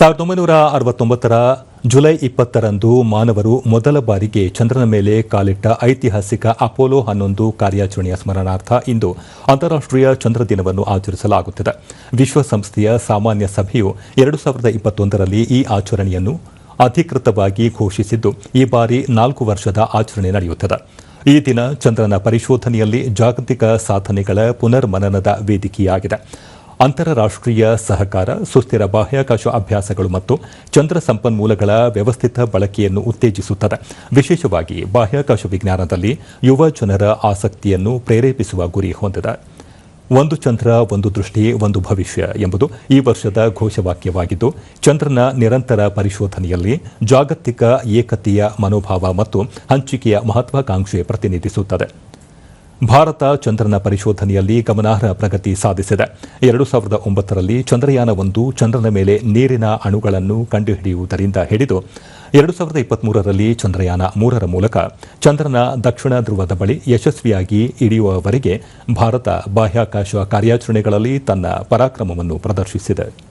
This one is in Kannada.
ಸಾವಿರದ ಒಂಬೈನೂರ ಅರವತ್ತೊಂಬತ್ತರ ಜುಲೈ ಇಪ್ಪತ್ತರಂದು ಮಾನವರು ಮೊದಲ ಬಾರಿಗೆ ಚಂದ್ರನ ಮೇಲೆ ಕಾಲಿಟ್ಟ ಐತಿಹಾಸಿಕ ಅಪೋಲೋ ಹನ್ನೊಂದು ಕಾರ್ಯಾಚರಣೆಯ ಸ್ಮರಣಾರ್ಥ ಇಂದು ಅಂತಾರಾಷ್ಟೀಯ ಚಂದ್ರ ದಿನವನ್ನು ಆಚರಿಸಲಾಗುತ್ತಿದೆ. ವಿಶ್ವಸಂಸ್ಥೆಯ ಸಾಮಾನ್ಯ ಸಭೆಯು ಎರಡು ಸಾವಿರದ ಇಪ್ಪತ್ತೊಂದರಲ್ಲಿ ಈ ಆಚರಣೆಯನ್ನು ಅಧಿಕೃತವಾಗಿ ಘೋಷಿಸಿದ್ದು, ಈ ಬಾರಿ ನಾಲ್ಕು ವರ್ಷದ ಆಚರಣೆ ನಡೆಯುತ್ತದೆ. ಈ ದಿನ ಚಂದ್ರನ ಪರಿಶೋಧನೆಯಲ್ಲಿ ಜಾಗತಿಕ ಸಾಧನೆಗಳ ಪುನರ್ಮನನದ ವೇದಿಕೆಯಾಗಿದೆ. ಅಂತಾರಾಷ್ಟೀಯ ಸಹಕಾರ, ಸುಸ್ಥಿರ ಬಾಹ್ಯಾಕಾಶ ಅಭ್ಯಾಸಗಳು ಮತ್ತು ಚಂದ್ರ ಸಂಪನ್ಮೂಲಗಳ ವ್ಯವಸ್ಥಿತ ಬಳಕೆಯನ್ನು ಉತ್ತೇಜಿಸುತ್ತದೆ. ವಿಶೇಷವಾಗಿ ಬಾಹ್ಯಾಕಾಶ ವಿಜ್ಞಾನದಲ್ಲಿ ಯುವ ಜನರ ಆಸಕ್ತಿಯನ್ನು ಪ್ರೇರೇಪಿಸುವ ಗುರಿ ಹೊಂದಿದೆ. ಒಂದು ಚಂದ್ರ, ಒಂದು ದೃಷ್ಟಿ, ಒಂದು ಭವಿಷ್ಯ ಎಂಬುದು ಈ ವರ್ಷದ ಘೋಷವಾಕ್ಯವಾಗಿದ್ದು, ಚಂದ್ರನ ನಿರಂತರ ಪರಿಶೋಧನೆಯಲ್ಲಿ ಜಾಗತಿಕ ಏಕತೆಯ ಮನೋಭಾವ ಮತ್ತು ಹಂಚಿಕೆಯ ಮಹತ್ವಾಕಾಂಕ್ಷೆ ಪ್ರತಿನಿಧಿಸುತ್ತದೆ. ಭಾರತ ಚಂದ್ರನ ಪರಿಶೋಧನೆಯಲ್ಲಿ ಗಮನಾರ್ಹ ಪ್ರಗತಿ ಸಾಧಿಸಿದೆ. ಎರಡು ಸಾವಿರದ ಒಂಬತ್ತರಲ್ಲಿ ಚಂದ್ರಯಾನ ಒಂದು ಚಂದ್ರನ ಮೇಲೆ ನೀರಿನ ಅಣುಗಳನ್ನು ಕಂಡುಹಿಡಿಯುವುದರಿಂದ ಹಿಡಿದು, ಎರಡು ಸಾವಿರದ ಇಪ್ಪತ್ಮೂರರಲ್ಲಿ ಚಂದ್ರಯಾನ ಮೂರರ ಮೂಲಕ ಚಂದ್ರನ ದಕ್ಷಿಣ ಧ್ರುವದ ಬಳಿ ಯಶಸ್ವಿಯಾಗಿ ಇಳಿಯುವವರೆಗೆ ಭಾರತ ಬಾಹ್ಯಾಕಾಶ ಕಾರ್ಯಾಚರಣೆಗಳಲ್ಲಿ ತನ್ನ ಪರಾಕ್ರಮವನ್ನು ಪ್ರದರ್ಶಿಸಿದೆ.